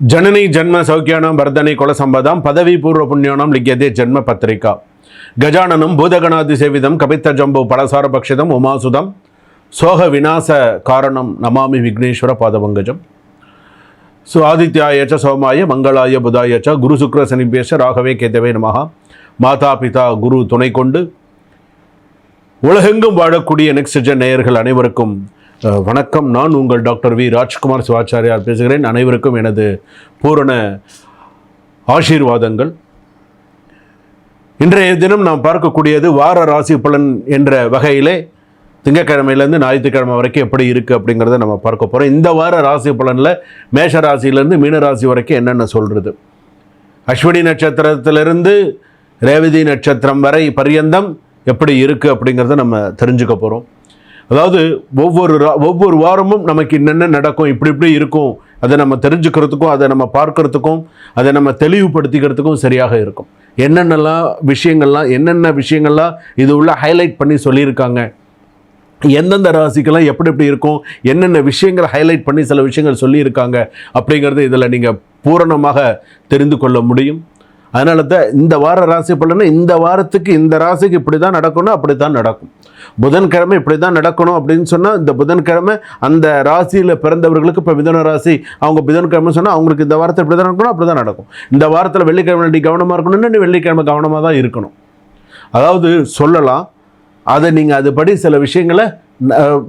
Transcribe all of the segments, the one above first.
ಜನನಿ ಜನ್ಮ ಸೌಖ್ಯಾನಂ ವರ್ಧನೆ ಕುಲ ಸಂಪದಾಂ ಪದವಿ ಪೂರ್ವ ಪುಣ್ಯಾಣಂ ಲಿಖ್ಯತೆ ಜನ್ಮ ಪತ್ರಿಕಾ ಗಜಾನನಂ ಭೂತಗಣಾದಿ ಸೇವಿದಂ ಕಪಿತ್ತ ಜಂಬು ಪಳಸಾರ ಭಕ್ಷಿತಂ ಉಮಾಸುದಂ ಸೋಹ ವಿನಾಶ ಕಾರಣಂ ನಮಾಮಿ ವಿಘ್ನೇಶ್ವರ ಪಾದಪಂಕಜಂ ಸೊ ಆದಿತ್ಯಾಯ ಚ ಸೋಮಾಯ ಮಂಗಳಾಯ ಬುಧಾಯ ಚ ಗುರು ಶುಕ್ರ ಸನಿಭ್ಯಶ ராகவே கேதவே நமஹ மாதா பிதா குரு துணை கொண்டு உலகெங்கும் வாழக்கூடிய நெக்ஸ்ட் ஜென் நேயர்கள் அனைவருக்கும் அஹ், வணக்கம். நான் உங்கள் டாக்டர் வி. ராஜ்குமார் சிவாச்சாரியார் பேசுகிறேன். அனைவருக்கும் எனது பூரண ஆசீர்வாதங்கள். இன்றைய தினம் நாம் பார்க்கக்கூடியது வார ராசி பலன் என்ற வகையிலே திங்கக்கிழமையிலேருந்து ஞாயிற்றுக்கிழமை வரைக்கும் எப்படி இருக்குது அப்படிங்கிறத நம்ம பார்க்க போகிறோம் இந்த வார ராசி பலனில் மேஷ ராசியிலேருந்து மீன ராசி வரைக்கும் என்னென்ன சொல்கிறது அஸ்வினி நட்சத்திரத்திலிருந்து ரேவதி நட்சத்திரம் வரை பரியந்தம் எப்படி இருக்குது அப்படிங்கிறத நம்ம தெரிஞ்சுக்க போகிறோம் அதாவது ஒவ்வொரு ரா- ஒவ்வொரு வாரமும் நமக்கு என்னென்ன நடக்கும் இப்படி இப்படி இருக்கும் அதை நம்ம தெரிஞ்சுக்கிறதுக்கும் அதை நம்ம பார்க்கறதுக்கும் அதை நம்ம தெளிவுபடுத்திக்கிறதுக்கும் சரியாக இருக்கும். என்னென்னலாம் விஷயங்கள்லாம் என்னென்ன விஷயங்கள்லாம் இது உள்ள ஹைலைட் பண்ணி சொல்லியிருக்காங்க. எந்தெந்த ராசிக்கெல்லாம் எப்படி எப்படி இருக்கும் என்னென்ன விஷயங்களை ஹைலைட் பண்ணி சில விஷயங்கள் சொல்லியிருக்காங்க அப்படிங்கிறது இதில் நீங்கள் பூரணமாக தெரிந்து கொள்ள முடியும். அதனால தான் இந்த வார ராசி பலனை இந்த வாரத்துக்கு இந்த ராசிக்கு இப்படி தான் நடக்கணும் அப்படி தான் நடக்கும். புதன்கிழமை இப்படி தான் நடக்கணும் அப்படின்னு சொன்னால் இந்த புதன்கிழமை அந்த ராசியில் பிறந்தவர்களுக்கு இப்போ மிதன ராசி அவங்க புதன்கிழமை சொன்னால் அவங்களுக்கு இந்த வாரத்தில் இப்படி தான் நடக்கணும் அப்படி தான் நடக்கும். இந்த வாரத்தில் வெள்ளிக்கிழமை நீ கவனமாக இருக்கணும்னு நீ வெள்ளிக்கிழமை கவனமாக தான் இருக்கணும். அதாவது சொல்லலாம் அதை நீங்கள் அதுபடி சில விஷயங்களை அஹ்,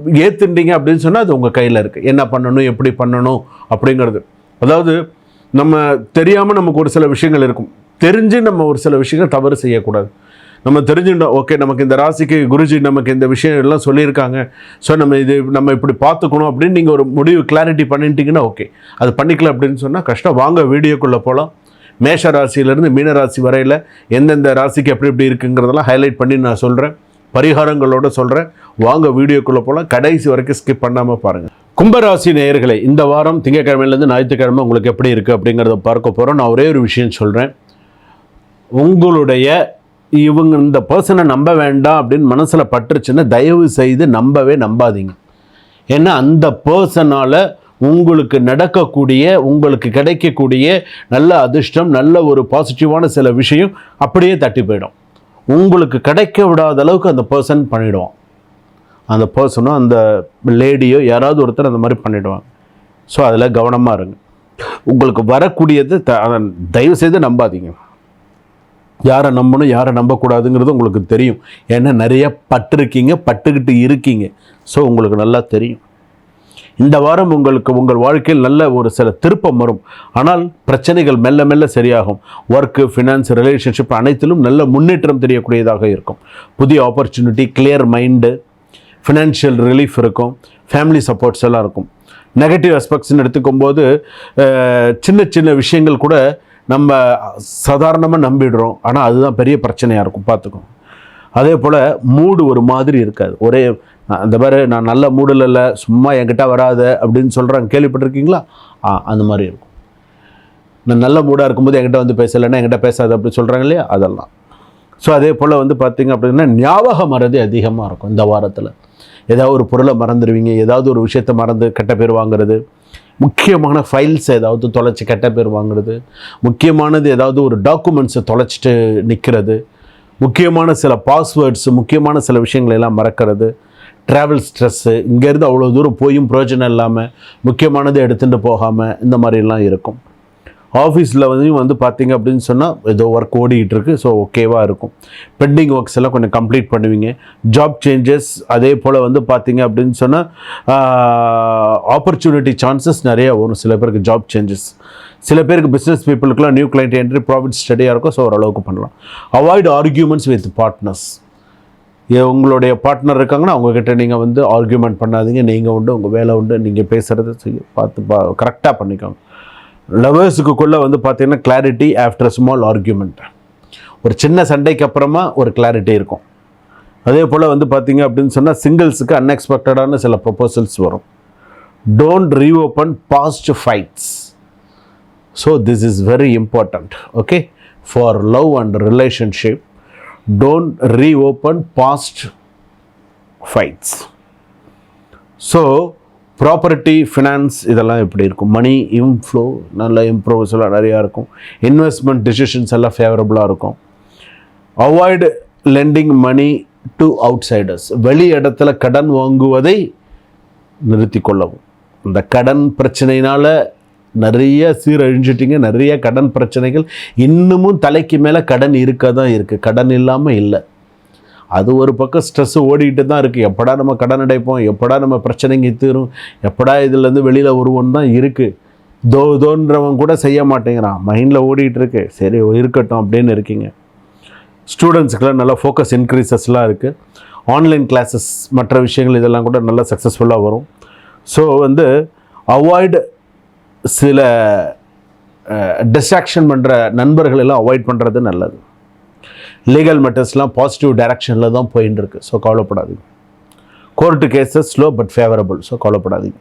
அப்படின்னு சொன்னால் அது உங்கள் கையில் இருக்குது என்ன பண்ணணும் எப்படி பண்ணணும் அப்படிங்கிறது. அதாவது நம்ம தெரியாமல் நமக்கு ஒரு சில விஷயங்கள் இருக்கும். தெரிஞ்சு நம்ம ஒரு சில விஷயங்கள் தவறு செய்யக்கூடாது. நம்ம தெரிஞ்சுட்டோம் ஓகே நமக்கு இந்த ராசிக்கு குருஜி நமக்கு இந்த விஷயம் எல்லாம் சொல்லியிருக்காங்க. ஸோ நம்ம இது நம்ம இப்படி பார்த்துக்கணும் அப்படின்னு நீங்கள் ஒரு முடிவு கிளாரிட்டி பண்ணிட்டீங்கன்னா ஓகே. அது பண்ணிக்கல அப்படின்னு சொன்னால் கஷ்டம். வாங்க வீடியோக்குள்ளே போகலாம் மேஷ ராசியிலேருந்து மீன ராசி வரையில் எந்தெந்த ராசிக்கு எப்படி எப்படி இருக்குங்கிறதெல்லாம் ஹைலைட் பண்ணி நான் சொல்கிறேன் பரிகாரங்களோட சொல்கிறேன் வாங்க வீடியோக்குள்ளே போகலாம் கடைசி வரைக்கும் ஸ்கிப் பண்ணாமல் பாருங்கள் கும்பராசி நேயர்களை இந்த வாரம் திங்கட்கிழமையிலேருந்து ஞாயிற்றுக்கிழமை உங்களுக்கு எப்படி இருக்குது அப்படிங்கிறத பார்க்க போகிறோம் நான் ஒரே ஒரு விஷயம் சொல்கிறேன் உங்களுடைய இவங்க இந்த பர்சனை நம்ப வேண்டாம் அப்படின்னு மனசில் பட்டுருச்சுன்னா தயவு செய்து நம்பவே நம்பாதீங்க. ஏன்னா அந்த பர்சனால் உங்களுக்கு நடக்கக்கூடிய உங்களுக்கு கிடைக்கக்கூடிய நல்ல அதிர்ஷ்டம் நல்ல ஒரு பாசிட்டிவான சில விஷயம் அப்படியே தட்டி போயிடும். உங்களுக்கு கிடைக்க விடாத அளவுக்கு அந்த பர்சன் பண்ணிவிடுவான் அந்த பர்சனோ அந்த லேடியோ யாராவது ஒருத்தர் அந்த மாதிரி பண்ணிவிடுவாங்க ஸோ அதில் கவனமாக இருங்க. உங்களுக்கு வரக்கூடியது த அதை தயவு செய்து நம்பாதீங்க. யாரை நம்பணும் யாரை நம்பக்கூடாதுங்கிறது உங்களுக்கு தெரியும். ஏன்னா நிறைய பட்டிருக்கீங்க பட்டுக்கிட்டு இருக்கீங்க. ஸோ உங்களுக்கு நல்லா தெரியும். இந்த வாரம் உங்களுக்கு உங்கள் வாழ்க்கையில் நல்ல ஒரு சில திருப்பம் வரும். ஆனால் பிரச்சனைகள் மெல்ல மெல்ல சரியாகும். ஒர்க்கு ஃபினான்ஸ் ரிலேஷன்ஷிப் அனைத்திலும் நல்ல முன்னேற்றம் தெரியக்கூடியதாக இருக்கும். புதிய opportunity clear mind financial relief இருக்கும் ஃபேமிலி சப்போர்ட்ஸ் எல்லாம் இருக்கும். நெகட்டிவ் அஸ்பெக்ட்ஸ்னு எடுத்துக்கும்போது சின்ன சின்ன விஷயங்கள் கூட நம்ம சாதாரணமாக நம்பிடுறோம். ஆனால் அதுதான் பெரிய பிரச்சனையாக இருக்கும் பார்த்துக்கோங்க. அதே போல் மூடு ஒரு மாதிரி இருக்காது. ஒரே அந்த மாதிரி நான் நல்ல மூடில் இல்லை சும்மா என்கிட்ட வராத அப்படின்னு சொல்கிறாங்க கேள்விப்பட்டிருக்கீங்களா? ஆ அந்த மாதிரி இருக்கும். நான் நல்ல மூடாக இருக்கும்போது என்கிட்ட வந்து பேசலைன்னா என்கிட்ட பேசாத அப்படி சொல்கிறாங்க இல்லையா? அதெல்லாம். ஸோ அதே போல் வந்து பார்த்தீங்க அப்படின்னா ஞாபக மறதி அதிகமாக இருக்கும் இந்த வாரத்தில். ஏதாவது ஒரு பொருளை மறந்துடுவீங்க ஏதாவது ஒரு விஷயத்தை மறந்து கெட்ட பேர் வாங்குறது முக்கியமான ஃபைல்ஸ் ஏதாவது தொலைச்சி கெட்ட பேர் வாங்குறது முக்கியமானது ஏதாவது ஒரு டாக்குமெண்ட்ஸை தொலைச்சிட்டு நிற்கிறது முக்கியமான சில பாஸ்வேர்ட்ஸ் முக்கியமான சில விஷயங்களை எல்லாம் மறக்கிறது ட்ராவல் ஸ்ட்ரெஸ்ஸு இங்கேருந்து அவ்வளோ தூரம் போயும் பிரயோஜனம் இல்லாமல் முக்கியமானதை எடுத்துகிட்டு போகாமல் இந்த மாதிரிலாம் இருக்கும். ஆஃபீஸில் வந்து வந்து பார்த்தீங்க அப்படின்னு சொன்னால் ஏதோ ஒர்க் ஓடிக்கிட்டு இருக்குது ஸோ ஓகேவாக இருக்கும். பெண்டிங் ஒர்க்ஸ் எல்லாம் கொஞ்சம் கம்ப்ளீட் பண்ணுவீங்க. ஜாப் சேஞ்சஸ் அதே போல் வந்து பார்த்தீங்க அப்படின்னு சொன்னால் ஆப்பர்ச்சுனிட்டி சான்சஸ் நிறையா வரும். சில பேருக்கு ஜாப் சேஞ்சஸ் சில பேருக்கு பிஸ்னஸ் பீப்புளுக்குலாம் நியூ கிளைண்ட் என்ட்ரி ப்ராஃபிட் ஸ்டடியாக இருக்கும். ஸோ ஓரளவுக்கு பண்ணலாம். அவாய்ட் ஆர்கியூமெண்ட்ஸ் வித் பார்ட்னர்ஸ் உங்களுடைய பார்ட்னர் இருக்காங்கன்னா அவங்கக்கிட்ட நீங்கள் வந்து ஆர்கியூமெண்ட் பண்ணாதீங்க. நீங்கள் உண்டு உங்கள் வேலை உண்டு. நீங்கள் பேசுகிறத செய்ய பார்த்து பா கரெக்டாக பண்ணிக்கோங்க. லவர்ஸுக்குள்ளே வந்து பார்த்தீங்கன்னா கிளாரிட்டி ஆஃப்டர் ஸ்மால் ஆர்கியூமெண்ட் ஒரு சின்ன சண்டைக்கு அப்புறமா ஒரு கிளாரிட்டி இருக்கும். அதே போல் வந்து பார்த்தீங்க அப்படின்னு சொன்னால் சிங்கிள்ஸுக்கு அன்எக்ஸ்பெக்டடான சில ப்ரொபோசல்ஸ் வரும். Don't reopen past fights so this is very important okay for love and relationship don't reopen past fights so property finance இதெல்லாம் எப்படி இருக்கும்? மணி இன்ஃப்ளோ நல்ல இம்ப்ரூவ்ஸ் எல்லாம் நிறையா இருக்கும். இன்வெஸ்ட்மெண்ட் டிசிஷன்ஸ் எல்லாம் ஃபேவரபுளாக இருக்கும். Avoid lending money to outsiders வெளி இடத்துல கடன் வாங்குவதை நிறுத்தி கொள்ளவும். இந்த கடன் பிரச்சனையினால் நிறைய சீரழிஞ்சிட்டிங்க நிறைய கடன் பிரச்சனைகள் இன்னமும் தலைக்கு மேலே கடன் இருக்க. தான் இருக்குது கடன் இல்லாமல் இல்லை. அது ஒரு பக்கம் ஸ்ட்ரெஸ்ஸு ஓடிக்கிட்டு தான் இருக்குது எப்படா நம்ம கடன் அடைப்போம்? எப்படா நம்ம பிரச்சனைங்க தீரும்? எப்படா இதுலேருந்து வெளியில் வருவோம் தான் இருக்குது தோ தோன்றவன் கூட செய்ய மாட்டேங்கிறான். மைண்டில் ஓடிக்கிட்டு இருக்கு. சரி இருக்கட்டும் அப்படின்னு இருக்கீங்க. ஸ்டூடெண்ட்ஸுக்கெல்லாம் நல்லா ஃபோக்கஸ் இன்க்ரீசஸ்லாம் இருக்குது ஆன்லைன் கிளாஸஸ் மற்ற விஷயங்கள் இதெல்லாம் கூட நல்லா சக்ஸஸ்ஃபுல்லாக வரும். ஸோ வந்து அவாய்டு சில டிஸ்ட்ராக்ஷன் பண்ணுற நண்பர்களெல்லாம் அவாய்ட் பண்ணுறது நல்லது. லீகல் மெட்டர்ஸ்லாம் பாசிட்டிவ் டைரக்ஷனில் தான் போயின்னு இருக்கு ஸோ கவலைப்படாதீங்க. Court cases slow but favourable so கவலைப்படாதீங்க.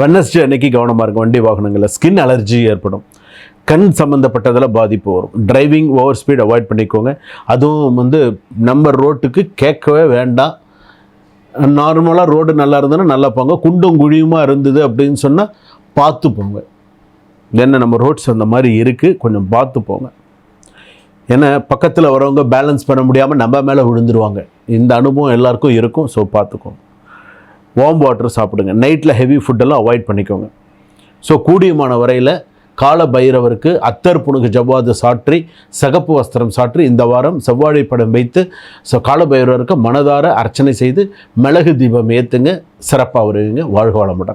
வெனஸ்டே அன்னைக்கு கவனமாக இருக்கும் வண்டி வாகனங்களில் ஸ்கின் அலர்ஜி ஏற்படும். கண் சம்மந்தப்பட்டதில் பாதிப்பு வரும். டிரைவிங் ஓவர் ஸ்பீட் அவாய்ட் பண்ணிக்கோங்க. அதுவும் வந்து நம்ம ரோட்டுக்கு கேட்கவே வேண்டாம். நார்மலாக ரோடு நல்லா இருந்ததுன்னா நல்லா போங்க. குண்டும் குழியுமாக இருந்தது அப்படின்னு சொன்னால் பார்த்து போங்க. என்ன நம்ம ரோட்ஸ் அந்த மாதிரி இருக்குது கொஞ்சம் பார்த்து போங்க. ஏன்னா பக்கத்தில் வரவங்க பேலன்ஸ் பண்ண முடியாமல் நம்ம மேலே விழுந்துருவாங்க. இந்த அனுபவம் எல்லாருக்கும் இருக்கும் ஸோ பார்த்துக்கோங்க. வார்ம் வாட்டர் சாப்பிடுங்க. நைட்டில் ஹெவி ஃபுட்டெல்லாம் அவாய்ட் பண்ணிக்கோங்க. ஸோ கூடியமான வரையில் கால பைரவருக்கு அத்தர் புணுகு ஜவ்வாது சாற்றி சகப்பு வஸ்திரம் சாற்றி இந்த வாரம் செவ்வாழை படம் வைத்து ஸோ கால பைரவருக்கு மனதார அர்ச்சனை செய்து மிளகு தீபம் ஏற்றுங்க சிறப்பாக வருவீங்க வாழ்க வளமுடன்.